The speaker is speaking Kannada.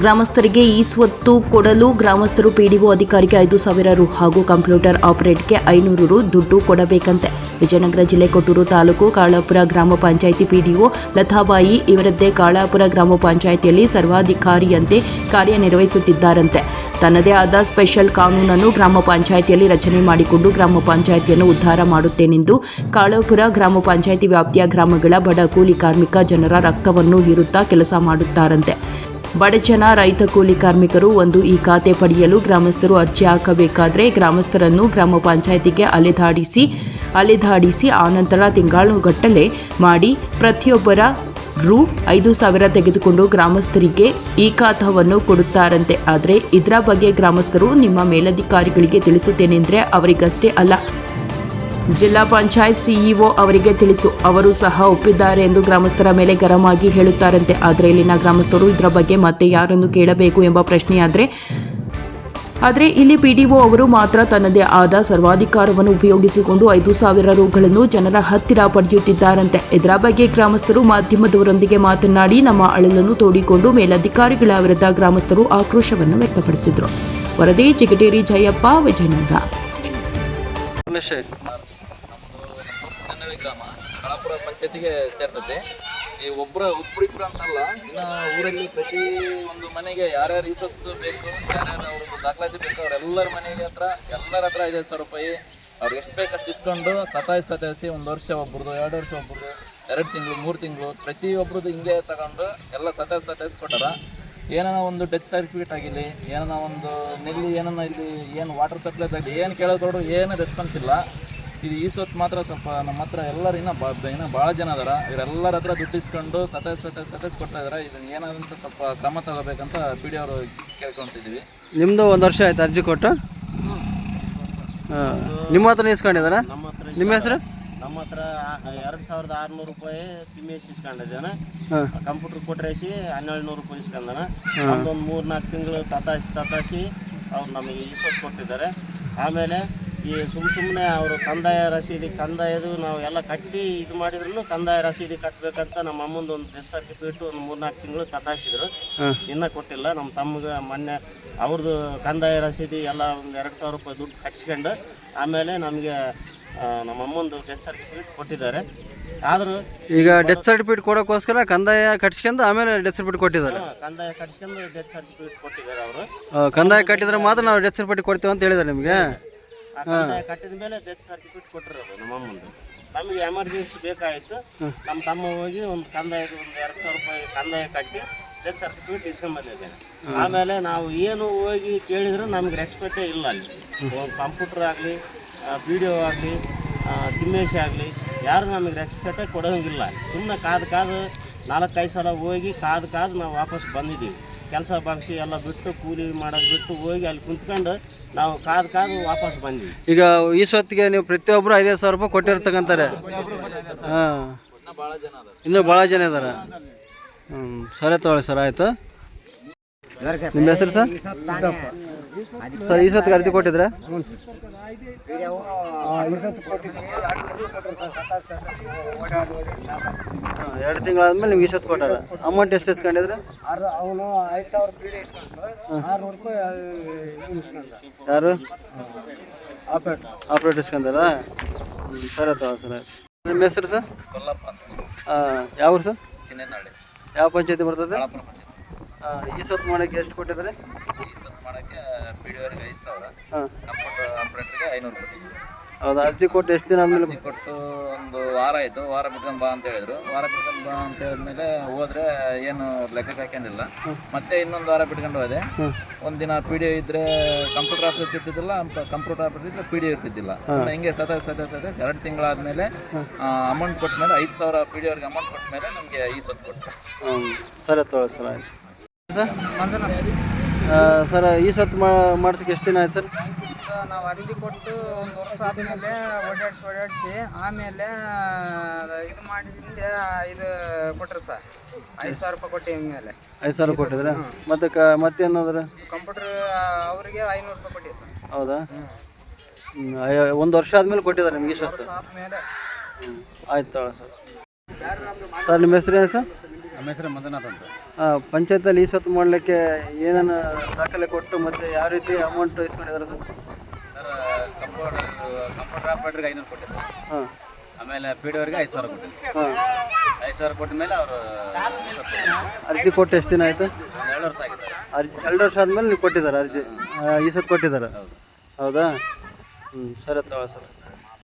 ಗ್ರಾಮಸ್ಥರಿಗೆ ಈ ಸ್ವತ್ತು ಕೊಡಲು ಗ್ರಾಮಸ್ಥರು ಪಿಡಿಒ ಅಧಿಕಾರಿಗೆ ಐದು ಸಾವಿರ ರು ಹಾಗೂ ಕಂಪ್ಯೂಟರ್ ಆಪರೇಟ್ಗೆ ಐನೂರು ರು ದುಡ್ಡು ಕೊಡಬೇಕಂತೆ. ವಿಜಯನಗರ ಜಿಲ್ಲೆ ಕೊಟ್ಟೂರು ತಾಲೂಕು ಕಾಳಾಪುರ ಗ್ರಾಮ ಪಂಚಾಯಿತಿ ಪಿಡಿಒ ಲತಾಬಾಯಿ ಇವರದ್ದೇ ಕಾಳಾಪುರ ಗ್ರಾಮ ಪಂಚಾಯಿತಿಯಲ್ಲಿ ಸರ್ವಾಧಿಕಾರಿಯಂತೆ ಕಾರ್ಯನಿರ್ವಹಿಸುತ್ತಿದ್ದಾರಂತೆ. ತನ್ನದೇ ಆದ ಸ್ಪೆಷಲ್ ಕಾನೂನನ್ನು ಗ್ರಾಮ ಪಂಚಾಯಿತಿಯಲ್ಲಿ ರಚನೆ ಮಾಡಿಕೊಂಡು ಗ್ರಾಮ ಪಂಚಾಯಿತಿಯನ್ನು ಉದ್ಧಾರ ಮಾಡುತ್ತೇನೆಂದು ಕಾಳಾಪುರ ಗ್ರಾಮ ಪಂಚಾಯಿತಿ ವ್ಯಾಪ್ತಿಯ ಗ್ರಾಮಗಳ ಬಡ ಕೂಲಿ ಕಾರ್ಮಿಕ ಜನರ ರಕ್ತವನ್ನು ಹೀರುತ್ತಾ ಕೆಲಸ ಮಾಡುತ್ತಾರಂತೆ. ಬಡಜನ ರೈತ ಕೂಲಿ ಕಾರ್ಮಿಕರು ಒಂದು ಈ ಖಾತೆ ಪಡೆಯಲು ಗ್ರಾಮಸ್ಥರು ಅರ್ಜಿ ಹಾಕಬೇಕಾದರೆ ಗ್ರಾಮಸ್ಥರನ್ನು ಗ್ರಾಮ ಪಂಚಾಯಿತಿಗೆ ಅಲೆದಾಡಿಸಿ ಅಲೆದಾಡಿಸಿ ಆನಂತರ ತಿಂಗಳುಗಟ್ಟಲೆ ಮಾಡಿ ಪ್ರತಿಯೊಬ್ಬರ ರು ಐದು ಸಾವಿರ ತೆಗೆದುಕೊಂಡು ಗ್ರಾಮಸ್ಥರಿಗೆ ಈ ಖಾತವನ್ನು ಕೊಡುತ್ತಾರಂತೆ. ಆದರೆ ಇದರ ಬಗ್ಗೆ ಗ್ರಾಮಸ್ಥರು ನಿಮ್ಮ ಮೇಲಧಿಕಾರಿಗಳಿಗೆ ತಿಳಿಸುತ್ತೇನೆಂದರೆ ಅವರಿಗಷ್ಟೇ ಅಲ್ಲ. ಜಿಲ್ಲಾ ಪಂಚಾಯತ್ ಸಿಇಒ ಅವರಿಗೆ ತಿಳಿಸು. ಅವರು ಸಹ ಒಪ್ಪಿದ್ದಾರೆ ಎಂದು ಗ್ರಾಮಸ್ಥರ ಮೇಲೆ ಗರಂ ಆಗಿ ಹೇಳುತ್ತಾರಂತೆ. ಆದರೆ ಇಲ್ಲಿನ ಗ್ರಾಮಸ್ಥರು ಇದರ ಬಗ್ಗೆ ಮತ್ತೆ ಯಾರನ್ನು ಕೇಳಬೇಕು ಎಂಬ ಪ್ರಶ್ನೆಯಾದರೆ, ಆದರೆ ಇಲ್ಲಿ ಪಿಡಿಒ ಅವರು ಮಾತ್ರ ತನ್ನದೇ ಆದ ಸರ್ವಾಧಿಕಾರವನ್ನು ಉಪಯೋಗಿಸಿಕೊಂಡು ಐದು ಸಾವಿರ ರೂಗಳನ್ನು ಜನರ ಹತ್ತಿರ ಪಡೆಯುತ್ತಿದ್ದಾರಂತೆ. ಇದರ ಬಗ್ಗೆ ಗ್ರಾಮಸ್ಥರು ಮಾಧ್ಯಮದವರೊಂದಿಗೆ ಮಾತನಾಡಿ, ನಮ್ಮ ಅಳಲನ್ನು ತೋಡಿಕೊಂಡು ಮೇಲಧಿಕಾರಿಗಳ ವಿರುದ್ಧ ಗ್ರಾಮಸ್ಥರು ಆಕ್ರೋಶವನ್ನು ವ್ಯಕ್ತಪಡಿಸಿದರು. ವರದಿ ಚಿಗಟೇರಿ ಜಯಪ್ಪ, ವಿಜಯನಗರ. ರಮೇಶ್ ನನ್ನಳ್ಳಿ ಗ್ರಾಮ, ಕಳಾಪುರ ಪಂಚಾಯತಿಗೆ ಸೇರ್ತದೆ ಈ ಒಬ್ಬರ ಒಬ್ಬರಿಬ್ರು ಅಂತಲ್ಲ, ಇನ್ನು ಊರಲ್ಲಿ ಪ್ರತಿ ಒಂದು ಮನೆಗೆ ಯಾರ್ಯಾರು ಈ ಸೊತ್ತು ಬೇಕು, ಯಾರ್ಯಾರು ಅವ್ರಿಗೆ ದಾಖಲಾತಿ ಬೇಕು, ಅವರೆಲ್ಲರ ಮನೆಗೆ ಹತ್ರ, ಎಲ್ಲರ ಹತ್ರ ಐದೈದು ಸಾವಿರ ರೂಪಾಯಿ. ಅವ್ರಿಗೆ ಎಷ್ಟು ಬೇಕು ಅಷ್ಟು ಇಸ್ಕೊಂಡು ಸತಾಯಿಸಿ ಸತಾಯಿಸಿ ಒಂದು ವರ್ಷ ಒಬ್ರದ್ದು, ಎರಡು ವರ್ಷ ಒಬ್ರದ್ದು, ಎರಡು ತಿಂಗಳು, ಮೂರು ತಿಂಗಳು, ಪ್ರತಿಯೊಬ್ರದ್ದು ಹಿಂಗೆ ತಗೊಂಡು ಎಲ್ಲ ಸತಾಯಿಸಿ ಸತಾಯಿಸಿ ಕೊಟ್ಟಾರ. ಏನಾನ ಒಂದು ಡೆತ್ ಸರ್ಟಿಫಿಕೇಟ್ ಆಗಿರಲಿ ಏನಾನ ಒಂದು ನೆಲ್ಲಿ ಏನಾನ ಇಲ್ಲಿ ಏನು ವಾಟರ್ ಸಪ್ಲೈಸ್ ಆಗಲಿ ಏನು ಕೇಳೋದೋಡು ಏನು ರೆಸ್ಪಾನ್ಸ್ ಇಲ್ಲ. ಇದು ಈ ಸೊತ್ತು ಮಾತ್ರ ಸ್ವಲ್ಪ ನಮ್ಮ ಹತ್ರ ಎಲ್ಲರೂ ಇನ್ನೂ ಬಾ ಇನ್ನೂ ಭಾಳ ಜನ ಅದಾರ. ಇವರೆಲ್ಲರ ಹತ್ರ ದುಡ್ಡು ಇಸ್ಕೊಂಡು ಸತಾಯಿಸಿ ಸತಾಯಿಸಿ ಸತಾಯಿಸ್ ಕೊಡ್ತಾ ಇದಾರೆ. ಇದನ್ನು ಏನಾದಂತ ಸ್ವಲ್ಪ ಕ್ರಮ ತಗೋಬೇಕಂತ ಪಿ ಡಿ ಅವರು ಕೇಳ್ಕೊತಿದ್ದೀವಿ ನಿಮ್ಮದು ಒಂದು ವರ್ಷ ಆಯ್ತು ಅರ್ಜಿ ಕೊಟ್ಟು? ಹಾಂ. ನಿಮ್ಮ ಹತ್ರ ಇಸ್ಕೊಂಡಿದಾರ ನಿಮ್ಮ ಹೆಸರು? ನಮ್ಮ ಹತ್ರ ಎರಡ್ ಸಾವಿರದ ಆರುನೂರು ರೂಪಾಯಿ ತಿಮ್ಮೇಶ್ ಇಸ್ಕೊಂಡಿದ್ದಾನೆ. ಕಂಪ್ಯೂಟರ್ ಕೊಟ್ರೇಸಿ ಹನ್ನೆರಡು ನೂರು ರೂಪಾಯಿ ಇಸ್ಕೊಂಡಾನ ಒಂದು ಮೂರು ನಾಲ್ಕು ತಿಂಗಳು ತತಾಸಿ ತತಾಸಿ ಅವ್ರು ನಮಗೆ ಇಸೋದು ಕೊಟ್ಟಿದ್ದಾರೆ. ಆಮೇಲೆ ಈ ಸುಮ್ಮ ಸುಮ್ಮನೆ ಅವರು ಕಂದಾಯ ರಸೀದಿ ಕಂದಾಯದು ನಾವು ಎಲ್ಲ ಕಟ್ಟಿ ಇದು ಮಾಡಿದ್ರು ಕಂದಾಯ ರಸೀದಿ ಕಟ್ಟಬೇಕಂತ ನಮ್ಮ ಅಮ್ಮಂದು ಒಂದು ಡೆತ್ ಸರ್ಟಿಫಿಕೇಟ್ ಒಂದು ಮೂರು ನಾಲ್ಕು ತಿಂಗಳು ಕಟ್ಟಾಯಿಸಿದ್ರು ಇನ್ನೂ ಕೊಟ್ಟಿಲ್ಲ. ನಮ್ಮ ತಮ್ಮಗೆ ಮೊನ್ನೆ ಅವ್ರದ್ದು ಕಂದಾಯ ರಸೀದಿ ಎಲ್ಲ ಒಂದು ಎರಡು ಸಾವಿರ ರೂಪಾಯಿ ದುಡ್ಡು ಕಟ್ಸ್ಕೊಂಡು ಆಮೇಲೆ ನಮಗೆ ನಮ್ಮ ಅಮ್ಮಂದು ಡೆತ್ ಸರ್ಟಿಫಿಕೇಟ್ ಕೊಟ್ಟಿದ್ದಾರೆ. ಆದರೂ ಈಗ ಡೆತ್ ಸರ್ಟಿಫಿಕೇಟ್ ಕೊಡೋಕ್ಕೋಸ್ಕರ ಕಂದಾಯ ಕಟ್ಸ್ಕೊಂಡು ಆಮೇಲೆ ಡೆತ್ ಸರ್ಟಿಫಿಕೇಟ್ ಕೊಟ್ಟಿದ್ದಾರೆ. ಕಂದಾಯ ಕಟ್ಸ್ಕೊಂಡು ಡೆತ್ ಸರ್ಟಿಫಿಕೇಟ್ ಕೊಟ್ಟಿದ್ದಾರೆ ಅವರು. ಕಂದಾಯ ಕಟ್ಟಿದ್ರೆ ಮಾತ್ರ ನಾವು ಡೆತ್ ಸರ್ಟಿಫಿಕೇಟ್ ಕೊಡ್ತೀವಿ ಅಂತ ಹೇಳಿದ್ದಾರೆ ನಿಮಗೆ? ಆ ಕಂದಾಯ ಕಟ್ಟಿದ ಮೇಲೆ ಡೆತ್ ಸರ್ಟಿಫಿಕೇಟ್ ಕೊಟ್ಟರು ನಮ್ಮ ಅಮ್ಮಂದು. ನಮಗೆ ಎಮರ್ಜೆನ್ಸಿ ಬೇಕಾಯಿತು. ನಮ್ಮ ತಮ್ಮ ಹೋಗಿ ಒಂದು ಕಂದಾಯದ ಒಂದು ಎರಡು ಸಾವಿರ ರೂಪಾಯಿ ಕಂದಾಯ ಕಟ್ಟಿ ಡೆತ್ ಸರ್ಟಿಫಿಕೇಟ್ ಇಸ್ಕೊಂಬಂದಿದ್ದೇನೆ ಆಮೇಲೆ ನಾವು ಏನು ಹೋಗಿ ಕೇಳಿದ್ರು ನಮ್ಗೆ ರೆಸ್ಪೆಕ್ಟೇ ಇಲ್ಲ ಅಲ್ಲಿ. ಒಂದು ಕಂಪ್ಯೂಟರ್ ಆಗಲಿ ಒ ಆಗಲಿ ತಿಮ್ಮೇಶ್ ಆಗಲಿ ಯಾರು ನಮಗೆ ರೆಸ್ಪೆಕ್ಟೇ ಕೊಡೋಂಗಿಲ್ಲ. ಸುಮ್ಮನೆ ಕಾದು ಕಾದು ನಾಲ್ಕೈದು ಸಲ ಹೋಗಿ ಕಾದು ಕಾದು ನಾವು ವಾಪಸ್ ಬಂದಿದ್ದೀವಿ. ಕೆಲಸ ಬಾರಿಸಿ ಎಲ್ಲ ಬಿಟ್ಟು ಕೂಲಿ ಮಾಡೋದು ಬಿಟ್ಟು ಹೋಗಿ ಅಲ್ಲಿ ಕುಂತ್ಕೊಂಡು ನಾವು ಕಾದು ಕಾದು ವಾಪಸ್ ಬಂದ್ವಿ. ಈಗ ಈ ಸೊತ್ತಿಗೆ ನೀವು ಪ್ರತಿಯೊಬ್ಬರು ಐದೈದು ಸಾವಿರ ರೂಪಾಯಿ ಕೊಟ್ಟಿರ್ತಕ್ಕಂತಾರೆ ಹಾಂ. ಭಾಳ ಜನ ಅದಾರ. ಇನ್ನೂ ಭಾಳ ಜನ ಇದ್ದಾರೆ ಹ್ಞೂ ಸರಿ ತಗೊಳ್ಳಿ ಸರ್ ಆಯಿತು. ನಿಮ್ಮ ಹೆಸರು ಸರ್? ಸರ್ ಈ ಸೊತ್ತಿಗೆ ಅರ್ಜಿ ಕೊಟ್ಟಿದ್ರೆ ಹಾಂ ಎರಡು ತಿಂಗಳಾದ್ಮೇಲೆ ನಿಮ್ಗೆ ಈಸತ್ ಸೊತ್ತು ಕೊಟ್ಟಾರ ಅಮೌಂಟ್ ಎಷ್ಟು ಇಸ್ಕೊಂಡಿದ್ರೆ? ಅವನು ಐದು ಸಾವಿರ ಪೀಡೆ ಇಸ್ಕೊಂಡು ಯಾರು? ಆಪರೇಟ್ ಆಪ್ರೇಟ್ ಇಸ್ಕೊಂಡಾರ? ಸರ್ ಅಥವಾ ಸರ್. ನಿಮ್ಮ ಹೆಸರು ಸರ್? ಯಾವ ಊರು ಸರ್? ಯಾವ ಪಂಚಾಯತಿ ಬರ್ತದೆ? ಈ ಸೊತ್ತು ಮಾಡೋಕ್ಕೆ ಎಷ್ಟು ಕೊಟ್ಟಿದ್ರೆ ಈ ಸೊತ್ತು ಮಾಡೋಕ್ಕೆ ಪಿ ಡಿ ಅವ್ರಿಗೆ ಐದು ಸಾವಿರ. ಹಾಂ. ಕಂಪ್ಯೂಟರ್ ಆಪ್ರೇಟ್ರಿಗೆ ಐನೂರು ಹೌದಾ? ಅರ್ಜಿ ಕೊಟ್ಟು ಎಷ್ಟು ದಿನ ಆದ್ಮೇಲೆ ಕೊಟ್ಟು ಒಂದು ವಾರ ಆಯಿತು. ವಾರ ಬಿಟ್ಕೊಂಡ್ ಬಾ ಅಂತ ಹೇಳಿದ್ರು. ವಾರ ಬಿಟ್ಕೊಂಡ್ ಬಾ ಅಂತ ಹೇಳಿದ್ಮೇಲೆ ಹೋದ್ರೆ ಏನು ಲೆಕ್ಕಕ್ಕೆ ಹಾಕೊಂಡಿಲ್ಲ ಮತ್ತೆ ಇನ್ನೊಂದು ವಾರ ಬಿಟ್ಕೊಂಡು ಹೋದೆ. ಒಂದಿನ ಪಿ ಡಿ ಇದ್ರೆ ಕಂಪ್ಯೂಟರ್ ಆಫೀಸ್ ಇರ್ತಿದ್ದಿಲ್ಲ ಕಂಪ್ಯೂಟರ್ ಆಫ್ ಇದ್ರೆ ಪಿ ಡಿ ಇರ್ತಿದ್ದಿಲ್ಲ ಹಿಂಗೆ ಸತ ಸತ ಸತ ಎರಡು ತಿಂಗಳಾದ್ಮೇಲೆ ಅಮೌಂಟ್ ಕೊಟ್ಟ ಮೇಲೆ ಐದು ಸಾವಿರ ಪಿ ಡಿ ಅವ್ರಿಗೆ ಅಮೌಂಟ್ ಕೊಟ್ಟ ಮೇಲೆ ನಮಗೆ ಈ ಸೊತ್ತು ಕೊಟ್ಟು ಸರಿ ತಗೊಳ್ಳಿ ಸರ್ ಆಯ್ತು. ಸರ್ ಸರ್ ಈ ಸತ್ತು ಮಾಡ್ಸಕ್ಕೆ ಎಷ್ಟು ದಿನ ಆಯ್ತು ಸರ್? ಸರ್ ನಾವು ಅರ್ಜಿ ಕೊಟ್ಟು ಒಂದು ವರ್ಷ ಆದಮೇಲೆ ಓಡಾಡಿಸಿ ಓಡಾಡಿಸಿ ಆಮೇಲೆ ಇದು ಮಾಡಿದಿಂದ ಇದು ಕೊಟ್ರು ಸರ್. ಐದು ಸಾವಿರ ರೂಪಾಯಿ ಕೊಟ್ಟು ಮೇಲೆ ಐದು ಸಾವಿರ ಕೊಟ್ಟಿದ್ರೆ? ಮತ್ತೆ ಕ ಮತ್ತೇನಾದ್ರು? ಕಂಪ್ಯೂಟರ್ ಅವರಿಗೆ ಐನೂರು ರೂಪಾಯಿ ಕೊಟ್ಟಿ ಸರ್. ಹೌದಾ? ಒಂದು ವರ್ಷ ಆದಮೇಲೆ ಕೊಟ್ಟಿದ್ದಾರೆ ನಿಮಗೆ ಈ ಸತ್ತು ಆಯ್ತು ಸರ್. ಸರ್ ನಿಮ್ಮ ಹೆಸರು ಏನು ಸರ್? ನಮ್ಮ ಹೆಸರು ಮಂಜುನಾಥ್ ಅಂತ. ಪಂಚಾಯತಲ್ಲಿ ಈ ಸತ್ತು ಮಾಡಲಿಕ್ಕೆ ಏನೇನು ದಾಖಲೆ ಕೊಟ್ಟು ಮತ್ತು ಯಾವ ರೀತಿ ಅಮೌಂಟ್ ಇಸ್ಕೊಂಡಿದ್ದಾರೆ ಸರ್? ಸರ್ ಕಂಪೌಂಡರ್ ಕಂಪೌಂಡರ್ ಆಪರೇಟರ್ಗೆ ಐನೂರು ಕೊಟ್ಟಿದ್ದಾರೆ ಹಾಂ. ಆಮೇಲೆ ಪಿ ಡಿ ಅವ್ರಿಗೆ ಐದು ಸಾವಿರ ಕೊಟ್ಟಿದ್ದೆ ಹಾಂ. ಐದು ಸಾವಿರ ಕೊಟ್ಟ ಮೇಲೆ ಅವರು ಅರ್ಜಿ ಕೊಟ್ಟು ಎಷ್ಟು ದಿನ ಆಯಿತು? ಎರಡು ವರ್ಷ ಆಗಿದೆ. ಅರ್ಜಿ ಎರಡು ವರ್ಷ ಆದಮೇಲೆ ನೀವು ಕೊಟ್ಟಿದ್ದಾರೆ ಅರ್ಜಿ. ಈ ಸತ್ತು ಕೊಟ್ಟಿದ್ದಾರೆ. ಹೌದಾ. ಹ್ಞೂ ಸರಿ ತಗೋ ಸರ್.